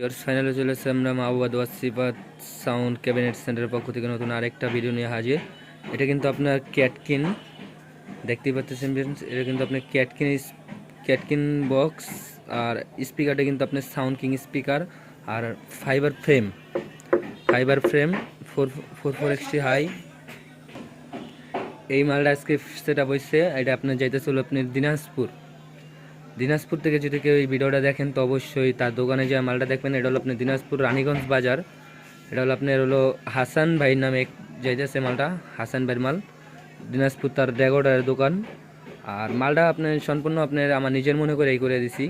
Years ফাইনালে চলে এসেছে আমরা মাহবুবাদ ওয়াসিফাত সাউন্ড ক্যাবিনেট সেন্টারের পক্ষ থেকে নতুন আরেকটা ভিডিও নিয়ে হাজির। এটা কিন্তু আপনার ক্যাটকিন দেখতেই পাচ্ছেন এটা কিন্তু আপনার ক্যাটকিন ক্যাটকিন বক্স আর স্পিকারটা কিন্তু আপনার সাউন্ড কিং স্পিকার আর fibre frame fibre frame four four four XT high এই মালটা আজকে সেট আপ হয়েছে, এটা আপনার যাইতেছিল আপনার দিনাজপুর। দিনাজপুর থেকে যদি কেউ এই ভিডিওটা দেখেন, তো অবশ্যই তার দোকানে যে মালটা দেখবেন, এটা হলো আপনার দিনাজপুর রানীগঞ্জ বাজার। এটা হলো আপনার হলো হাসান ভাইয়ের নামে যাইতেছে মালটা, হাসান ভাইয়ের মাল। দিনাজপুর তার ড্যাগোডার দোকান। আর মালটা আপনার সম্পূর্ণ আপনার আমার নিজের মনে করে এই করে দিছি।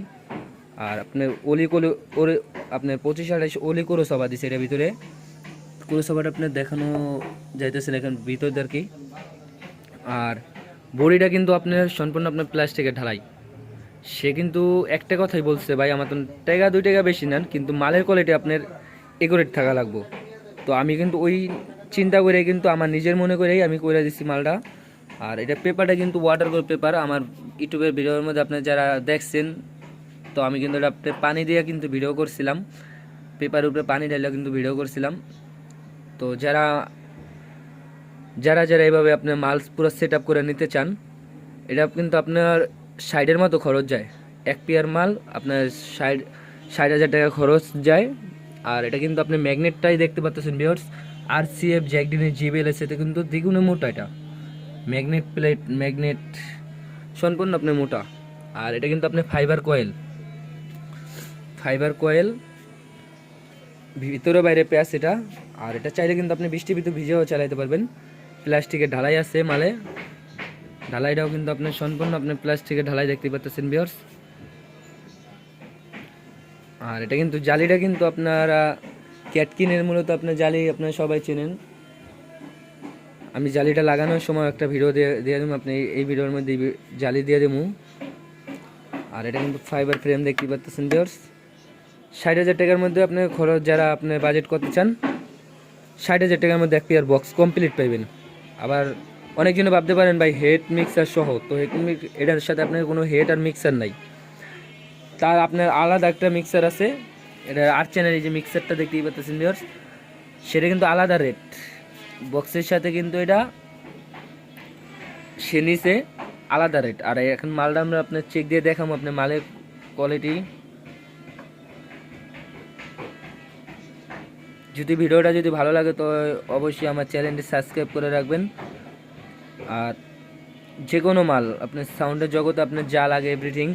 আর আপনার অলি কলি ওরে আপনার পঁচিশ আঠাশ অলি সভা দিছে এটার ভিতরে। করে সভাটা আপনার দেখানো যাইতেছে এখন ভিতর আর কি। আর বড়িটা কিন্তু আপনার সম্পূর্ণ আপনার প্লাস্টিকের ঢালাই। সে কিন্তু একটা কথাই বলছে, ভাই, আমার তো টাকা, দুই টাকা বেশি নেন, কিন্তু মালের কোয়ালিটি আপনার একুরেট থাকা লাগবো। তো আমি কিন্তু ওই চিন্তা করে কিন্তু আমার নিজের মনে করেই আমি করে দিচ্ছি মালটা। আর এটা পেপারটা কিন্তু ওয়াটার কোল পেপার আমার ইউটিউবের ভিডিওর মধ্যে আপনার যারা দেখছেন, তো আমি কিন্তু এটা পানি দিয়ে কিন্তু ভিডিও করছিলাম। পেপারের উপরে পানি ঢালিয়ে কিন্তু ভিডিও করছিলাম। তো যারা যারা যারা এভাবে আপনার মাল পুরো সেট করে নিতে চান, এটা কিন্তু আপনার ষাটের মতো খরচ যায়। এক পেয়ার মাল আপনার ষাট ষাট হাজার টাকা খরচ যায়। আর এটা কিন্তু আপনি ম্যাগনেটটাই দেখতে পাচ্ছেন বিয়ার্স আর সি এফ জ্যাকডিনের জিবিএল এসে কিন্তু দ্বিগুণে মোটা এটা। ম্যাগনেট প্লেট, ম্যাগনেট সম্পূর্ণ আপনি মোটা। আর এটা কিন্তু আপনি ফাইবার কয়েল ফাইবার কয়েল ভিতরে বাইরে প্যাস এটা। আর এটা চাইলে কিন্তু আপনি বৃষ্টি ভিতরে ভিজেও চালাইতে পারবেন। প্লাস্টিকের ঢালাই আছে মালে। ঢালাইটাও কিন্তু আপনার সম্পূর্ণ আপনার প্লাস্টিকের ঢালাই দেখতে পাচ্ছেন বিয়ার্স আর এটা কিন্তু জালিটা কিন্তু আপনারা ক্যাটকিনের মূলত আপনার জালি, আপনারা সবাই চেনেন। আমি জালিটা লাগানোর সময় একটা ভিডিও দিয়ে দিয়ে দেবো, আপনি এই ভিডিওর মধ্যে জালি দিয়ে দেবো। আর এটা কিন্তু ফাইবার ফ্রেম দেখতে পাচ্ছেন বিয়ার্স ষাট হাজার টাকার মধ্যে আপনি খরচ যারা আপনি বাজেট করতে চান, ষাট হাজার টাকার মধ্যে এক পেয়ার বক্স কমপ্লিট পাইবেন। আবার অনেকজনে ভাবতে পারেন, ভাই হেড মিক্সার সহ। তো হেড এটার সাথে আপনার কোনো হেড আর মিক্সার নাই। তার আপনার আলাদা একটা মিক্সার আছে। এটা আট চ্যানেল যে মিক্সারটা দেখতেই পাচ্ছেন ভিউয়ার্স সেটা কিন্তু আলাদা রেট বক্সের সাথে কিন্তু এটা সে নিচে আলাদা রেট আর এখন মালটা আমরা আপনার চেক দিয়ে দেখাবো আপনার মালের কোয়ালিটি যদি ভিডিওটা যদি ভালো লাগে, তো অবশ্যই আমার চ্যানেলটি সাবস্ক্রাইব করে রাখবেন। আর যে কোনো মাল, আপনার সাউন্ডের জগতে আপনার যা লাগে এভরিথিং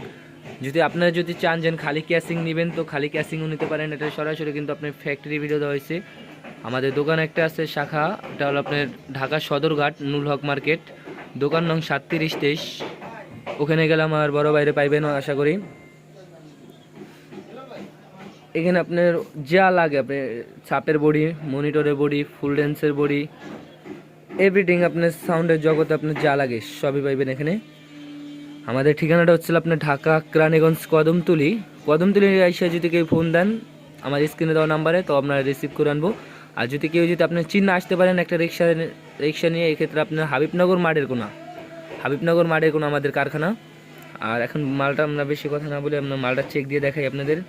যদি আপনারা যদি চান যে খালি ক্যাসিং নেবেন, তো খালি ক্যাসিংও নিতে পারেন। এটা সরাসরি কিন্তু আপনার ফ্যাক্টরি ভিডিও দেওয়া হয়েছে। আমাদের দোকান একটা আছে, শাখা। এটা হলো আপনার ঢাকা সদরঘাট নুল হক মার্কেট। দোকান নং সাতত্রিশ, তেইশ। ওখানে গেলে আমার বড় বাইরে পাইবেন, আশা করি। এখানে আপনার যা লাগে, আপনার ছাপের বডি, মনিটরের বডি, ফুল ড্যান্সের বডি এভরিথিং আপনার সাউন্ডের জগতে আপনার যা লাগে, সবই পাইবেন এখানে। আমাদের ঠিকানাটা হচ্ছে আপনার ঢাকা ক্রানীগঞ্জ কদমতুলি। কদমতলি আইসা যদি কেউ ফোন দেন, আমার স্ক্রিনে দেওয়া নাম্বারে তো আপনারা রিসিভ করে আনব। আর যদি কেউ যদি আপনার চিহ্ন আসতে পারেন একটা রিক্সা রিক্সা নিয়ে, এক্ষেত্রে আপনার হাবিবনগর মাঠের কোনা। হাবিবনগর মাঠের কোনো আমাদের কারখানা। আর এখন মালটা আমরা বেশি কথা না বলে আমরা মালটা চেক দিয়ে দেখাই আপনাদের।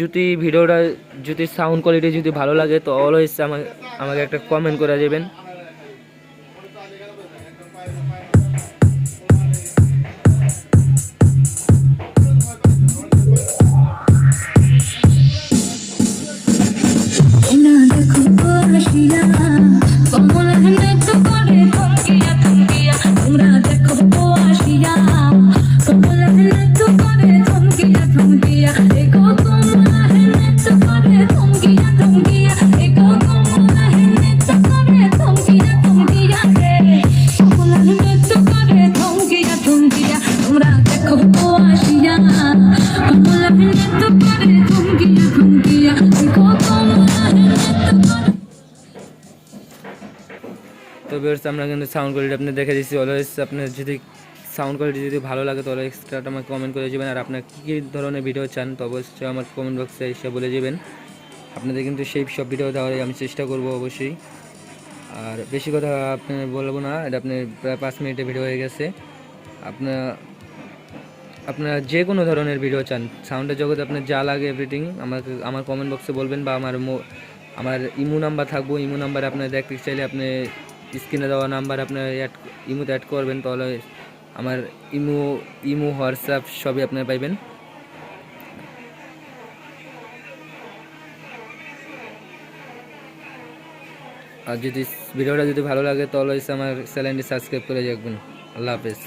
যদি ভিডিওটা, যদি সাউন্ড কোয়ালিটি যদি ভালো লাগে, তো অলওয়েজ আমাকে আমাকে একটা কমেন্ট করে দেবেন তো বেরোচ্ছে আমরা কিন্তু সাউন্ড কোয়ালিটি আপনি দেখে দিচ্ছি। অলওয়েজ আপনার যদি সাউন্ড কোয়ালিটি যদি ভালো লাগে তাহলে এক্সট্রাটা আমাকে কমেন্ট করে যাবেন আর আপনার কী কী ধরনের ভিডিও চান, তো অবশ্যই আমার কমেন্ট বক্সে এসে বলে যাবেন আপনাদের কিন্তু সেই সব ভিডিও দেওয়ার আমি চেষ্টা করব অবশ্যই। আর বেশি কথা আপনি বলব না, এটা আপনি প্রায় পাঁচ মিনিটের ভিডিও হয়ে গেছে। আপনার, আপনারা যে কোনো ধরনের ভিডিও চান সাউন্ডের জগতে আপনার যা লাগে এভরিথিং আমাকে, আমার কমেন্ট বক্সে বলবেন বা আমার আমার ইমো নাম্বার থাকব। ইমো নাম্বার আপনার দেখতে চাইলে আপনি স্ক্রিনে দেওয়া নাম্বার আপনার অ্যাড ইমোতে অ্যাড করবেন, তাহলে আমার ইমো ইমো, হোয়াটসঅ্যাপ সবই আপনারা পাইবেন। আর যদি ভিডিওটা যদি ভালো লাগে, তাহলে আমার চ্যানেলটি সাবস্ক্রাইব করে রাখবেন। আল্লাহ হাফেজ।